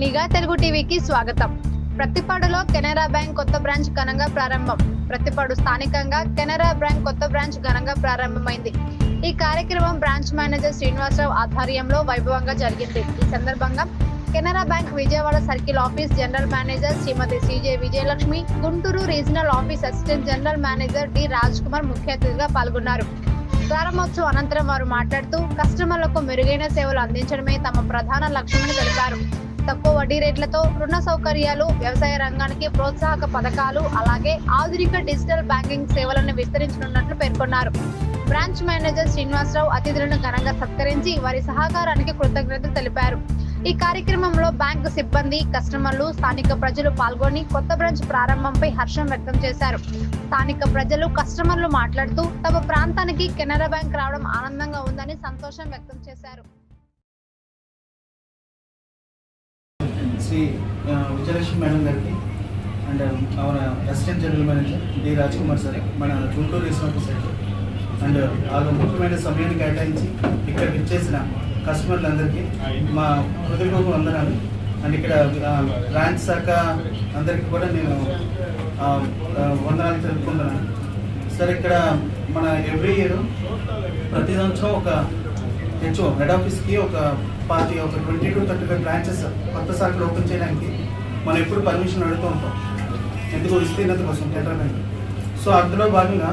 నిఘా తెలుగు టీవీకి స్వాగతం. ప్రతిపాడులో కెనరా బ్యాంక్ కొత్త బ్రాంచ్ ఘనంగా ప్రారంభం. ప్రతిపాడు స్థానికంగా కెనరా బ్యాంక్ కొత్త బ్రాంచ్ ఘనంగా ప్రారంభమైంది. ఈ కార్యక్రమం బ్రాంచ్ మేనేజర్ శ్రీనివాసరావు ఆధ్వర్యంలో వైభవంగా జరిగింది. ఈ సందర్భంగా Canara bank Vijayawada circle office general manager Shrimati C J Vijayalakshmi Guntur regional office assistant general manager D Raj Kumar ముఖ్య అతిథిగా పాల్గొన్నారు. ప్రారంభోత్సవం అనంతరం వారు మాట్లాడుతూ కస్టమర్లకు మెరుగైన సేవలు అందించడమే తమ ప్రధాన లక్ష్యమని తెలిపారు. వడ్డీ రేట్లతో రుణ సౌకర్యాలు వ్యవసాయ రంగానికి ప్రోత్సాహక పథకాలు అలాగే ఆధునిక డిజిటల్ బ్యాంకింగ్ సేవలను విస్తరించనున్నట్లు పేర్కొన్నారు. బ్రాంచ్ మేనేజర్ శ్రీనివాసరావు అతిథులను ఘనంగా సత్కరించి వారి సహకారానికి కృతజ్ఞతలు తెలిపారు. ఈ కార్యక్రమంలో బ్యాంకు సిబ్బంది కస్టమర్లు స్థానిక ప్రజలు పాల్గొని కొత్త బ్రాంచ్ ప్రారంభంపై హర్షం వ్యక్తం చేశారు. స్థానిక ప్రజలు కస్టమర్లు మాట్లాడుతూ తమ ప్రాంతానికి కెనరా బ్యాంక్ రావడం ఆనందంగా ఉందని సంతోషం వ్యక్తం చేశారు. శ్రీ విజయలక్ష్మి మేడం గారికి and our assistant general manager D Raj Kumar sir మన గుంటూరు రీజనల్ సైడ్ అండ్ వాళ్ళు ముఖ్యమైన సమయాన్ని కేటాయించి ఇక్కడ ఇచ్చేసిన కస్టమర్లందరికీ మా హృదయపూర్వక వందనాలు. అండ్ ఇక్కడ బ్రాంచ్ శాఖ అందరికీ కూడా నేను వందనాలు తెలుపుకుంటున్నాను. సార్ ఇక్కడ మన ఎవ్రీ ఇయర్ ప్రతి సంవత్సరం ఒక హెచ్ఓ హెడ్ ఆఫీస్కి ఒక పార్టీ ఒక twenty two thirty five branches కొత్త శాఖలు ఓపెన్ చేయడానికి మనం ఎప్పుడు పర్మిషన్ అడుగుతూ ఉంటాం. ఎందుకు విస్తీర్ణత కోసం కెనరా బ్యాంక్ సో అందులో భాగంగా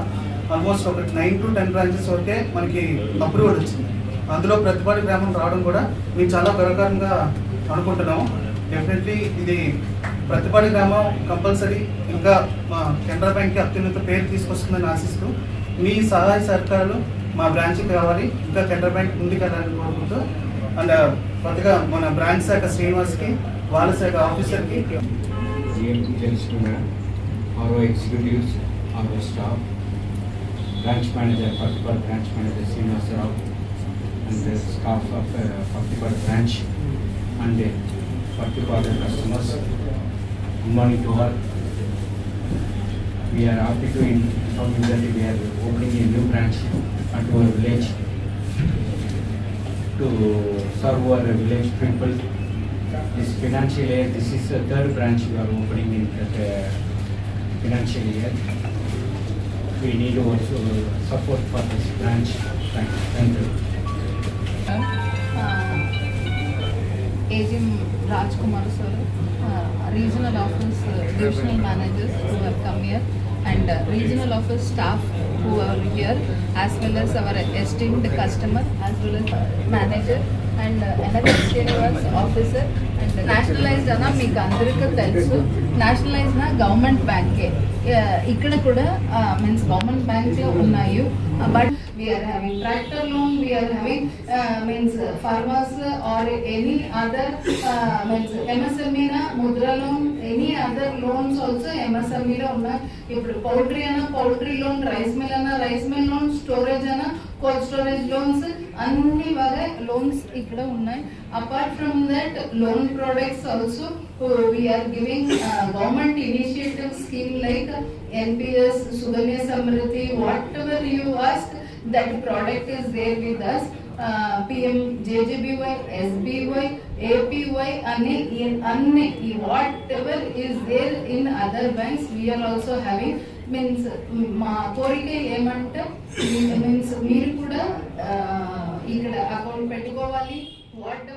ఆల్మోస్ట్ ఒక నైన్ టు టెన్ బ్రాంచెస్ వరకే మనకి అప్రూవల్ వచ్చింది. అందులో ప్రతిపాటి గ్రామం రావడం కూడా మేము చాలా గర్వకారంగా అనుకుంటున్నాము. డెఫినెట్లీ ఇది ప్రతిపాటి గ్రామం కంపల్సరీ ఇంకా మా కెనరా బ్యాంక్కి అత్యున్నత పేరు తీసుకొస్తుందని ఆశిస్తూ మీ సహాయ సహకారాలు మా బ్రాంచ్కి రావాలి. ఇంకా కెనరా బ్యాంక్ ఉంది కదా అని కోరుకుంటూ. అండ్ uh, కొద్దిగా మన బ్రాంచ్ శాఖ శ్రీనివాస్కి వాళ్ళ శాఖ ఆఫీసర్కి. Branch manager Partipal branch manager Srinivasarao and staff of Partipal branch and Partipal customers Ambani tour We are happy to inform you that we are opening a new branch at our village to serve our village people. This financial year, this is the third branch we are opening in that uh, financial year. We need also support for this branch. Thank thank you. AGM Raj Kumar sir, uh, regional office uh, divisional managers who have come here and uh, regional office staff who are here as well as our esteemed customer as well as manager and uh, Srinivas officer and అన్న మీకు అందరికీ తెలుసు. Nationalised నా government బ్యాంకే ఇక్కడ కూడా means government బ్యాంక్లో ఉన్నాయి. But we are having tractor loan we are having means farmers or any other means ఎంఎస్ఎంఈనా Mudra loan any other loans also ఎంఎస్ఎంఈలో ఉన్నాయి. ఇప్పుడు పౌల్ట్రీ అన్న పౌల్ట్రీ లోన్ రైస్ మిల్ అన్న rice mill loan cold storage loans అన్ని వరే loans ఇక్కడ ఉన్నాయి apart from that loan products also we're giving government initiative scheme like NPS Sukanya Samriddhi whatever you ask that product is there with us PM JJBY SBY APY అని in అన్ని ఈ whatever is there in other banks we're also having means మా కోరిక ఏమంటే means మీరు కూడా